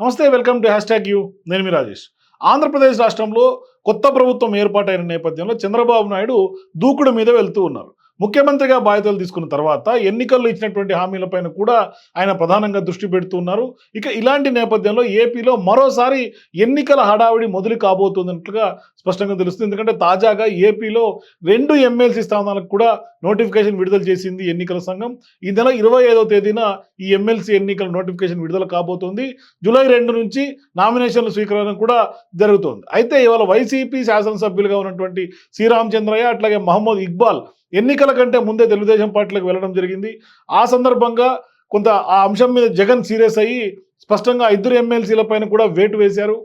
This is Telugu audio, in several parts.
నమస్తే welcome to hashtag U. నేను మీ రాజేష్. ఆంధ్రప్రదేశ్ రాష్ట్రంలో కొత్త ప్రభుత్వం ఏర్పాటైన నేపథ్యంలో చంద్రబాబు నాయుడు దూకుడు మీద వెళ్తూ ఉన్నారు. ముఖ్యమంత్రిగా బాధ్యతలు తీసుకున్న తర్వాత ఎన్నికల్లో ఇచ్చినటువంటి హామీలపైన కూడా ఆయన ప్రధానంగా దృష్టి పెడుతున్నారు. ఇక ఇలాంటి నేపథ్యంలో ఏపీలో మరోసారి ఎన్నికల హడావిడి మొదలు కాబోతున్నట్లుగా స్పష్టంగా తెలుస్తుంది. ఎందుకంటే తాజాగా ఏపీలో రెండు ఎమ్మెల్సీ స్థానాలకు కూడా నోటిఫికేషన్ విడుదల చేసింది ఎన్నికల సంఘం. ఈ నెల ఇరవై ఐదవ తేదీన ఈ ఎమ్మెల్సీ ఎన్నికల నోటిఫికేషన్ విడుదల కాబోతోంది. జూలై రెండు నుంచి నామినేషన్ల స్వీకరణ కూడా జరుగుతోంది. అయితే ఇవాళ వైసీపీ శాసనసభ్యులుగా ఉన్నటువంటి శ్రీరామచంద్రయ్య అట్లాగే మహమ్మద్ ఇక్బాల్ ఎన్నికల కంటే ముందే తెలుగుదేశం పార్టీలకు వెళ్ళడం జరిగింది. ఆ సందర్భంగా కొంత ఆ అంశం మీద జగన్ సీరియస్ అయ్యి స్పష్టంగా ఇద్దరు ఎమ్మెల్సీల పైన కూడా వేటు వేశారు.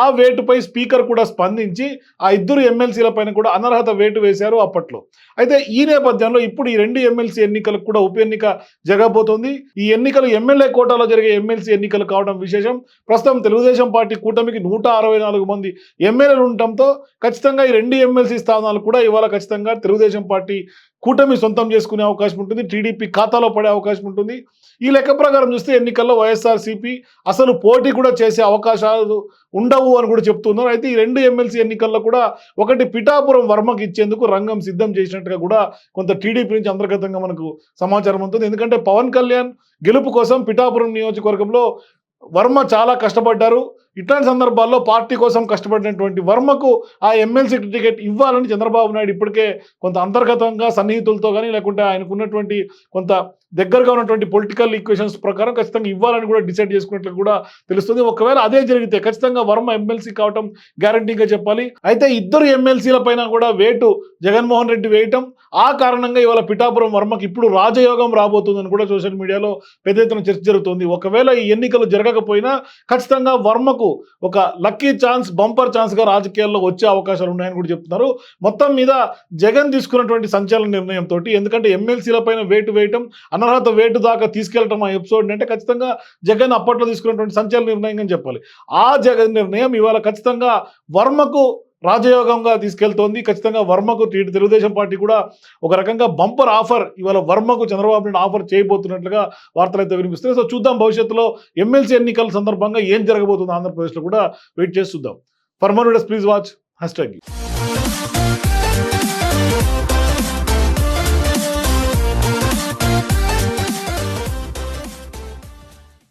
ఆ వేటుపై స్పీకర్ కూడా స్పందించి ఆ ఇద్దరు ఎమ్మెల్సీల పైన కూడా అనర్హత వేటు వేశారు అప్పట్లో. అయితే ఈ నేపథ్యంలో ఇప్పుడు ఈ రెండు ఎమ్మెల్సీ ఎన్నికలకు కూడా ఉప ఎన్నిక జరగబోతోంది. ఈ ఎన్నికలు ఎమ్మెల్యే కోటాలో జరిగే ఎమ్మెల్సీ ఎన్నికలు కావడం విశేషం. ప్రస్తుతం తెలుగుదేశం పార్టీ కూటమికి నూట అరవై నాలుగు మంది ఎమ్మెల్యేలు ఉండటంతో ఖచ్చితంగా ఈ రెండు ఎమ్మెల్సీ స్థానాలు కూడా ఇవాళ ఖచ్చితంగా తెలుగుదేశం పార్టీ కూటమి సొంతం చేసుకునే అవకాశం ఉంటుంది. టీడీపీ ఖాతాలో పడే అవకాశం ఉంటుంది. ఈ లెక్క ప్రకారం చూస్తే ఎన్నికల్లో వైఎస్ఆర్సీపీ అసలు పోటీ కూడా చేసే అవకాశాలు ఉండవు. అని కూడా చెప్తున్నారు. అయితే ఈ రెండు ఎమ్మెల్సీ ఎన్నికల్లో కూడా ఒకటి పిఠాపురం వర్మకి ఇచ్చేందుకు రంగం సిద్ధం చేసినట్టుగా కూడా కొంత టీడీపీ నుంచి అంతర్గతంగా మనకు సమాచారం ఉంటుంది ఎందుకంటే పవన్ కళ్యాణ్ గెలుపు కోసం పిఠాపురం నియోజకవర్గంలో వర్మ చాలా కష్టపడ్డారు. ఇట్లాంటి సందర్భాల్లో పార్టీ కోసం కష్టపడినటువంటి వర్మకు ఆ ఎమ్మెల్సీ టికెట్ ఇవ్వాలని చంద్రబాబు నాయుడు ఇప్పటికే కొంత అంతర్గతంగా సన్నిహితులతో కానీ లేకుంటే ఆయనకు ఉన్నటువంటి కొంత దగ్గరగా ఉన్నటువంటి పొలిటికల్ ఈక్వేషన్స్ ప్రకారం ఖచ్చితంగా ఇవ్వాలని కూడా డిసైడ్ చేసుకున్నట్లు కూడా తెలుస్తుంది. ఒకవేళ అదే జరిగితే ఖచ్చితంగా వర్మ ఎమ్మెల్సీ కావటం గ్యారంటీగా చెప్పాలి. అయితే ఇద్దరు ఎమ్మెల్సీల పైన కూడా వేటు జగన్మోహన్ రెడ్డి వేయటం ఆ కారణంగా ఇవాళ పిఠాపురం వర్మకి ఇప్పుడు రాజయోగం రాబోతుందని కూడా సోషల్ మీడియాలో పెద్ద ఎత్తున చర్చ జరుగుతుంది. ఒకవేళ ఈ ఎన్నికలు జరగకపోయినా ఖచ్చితంగా వర్మకు ఒక లక్కీ ఛాన్స్ బంపర్ ఛాన్స్గా రాజకీయాల్లో వచ్చే అవకాశాలు ఉన్నాయని కూడా చెప్తున్నారు. మొత్తం మీద జగన్ తీసుకున్నటువంటి సంచలన నిర్ణయంతో ఎందుకంటే ఎమ్మెల్సీల పైన వేటు వేయటం అనర్హత వేటు దాకా తీసుకెళ్ళటం ఆ ఎపిసోడ్ అంటే ఖచ్చితంగా జగన్ అప్పట్లో తీసుకున్నటువంటి సంచలన నిర్ణయం అని చెప్పాలి. ఆ జగన్ నిర్ణయం ఇవాళ ఖచ్చితంగా వర్మకు రాజయోగంగా తీసుకెళ్తోంది. ఖచ్చితంగా వర్మకు ఇటు తెలుగుదేశం పార్టీ కూడా ఒక రకంగా బంపర్ ఆఫర్ ఇవాళ వర్మకు చంద్రబాబు నాయుడు ఆఫర్ చేయబోతున్నట్లుగా వార్తలు అయితే వినిపిస్తున్నాయి. సో చూద్దాం భవిష్యత్తులో ఎమ్మెల్సీ ఎన్నికల సందర్భంగా ఏం జరగబోతుంది ఆంధ్రప్రదేశ్లో కూడా వెయిట్ చేసి చూద్దాం. For more please watch hashtag